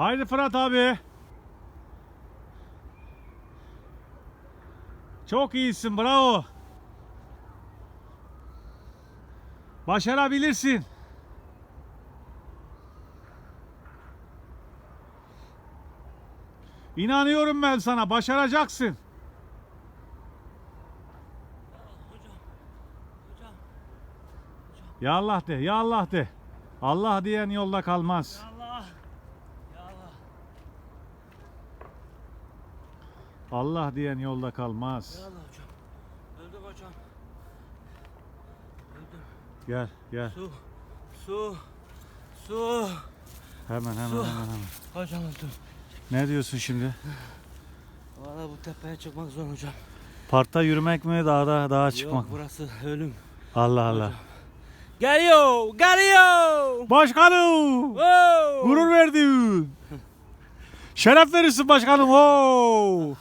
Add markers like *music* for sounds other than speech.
Haydi Fırat abi. Çok iyisin bravo. Başarabilirsin. İnanıyorum ben sana başaracaksın. Ya Allah de, ya Allah de. Allah diyen yolda kalmaz. Allah. Ya Allah. Allah diyen yolda kalmaz. Ya Allah hocam. Öldüm hocam. Öldüm. Gel, gel. Su. Su. Su. Hemen, hemen, Su. hemen, hemen. Hocam öldüm. Ne diyorsun şimdi? Valla bu tepeye çıkmak zor hocam. Parkta yürümek mi, dağda dağa çıkmak Yok mı? burası ölüm. Allah Allah. Geliyor. Geliyor. Başkanım! Wow. Gurur verdin. *laughs* Şeref verirsin başkanım. Oo!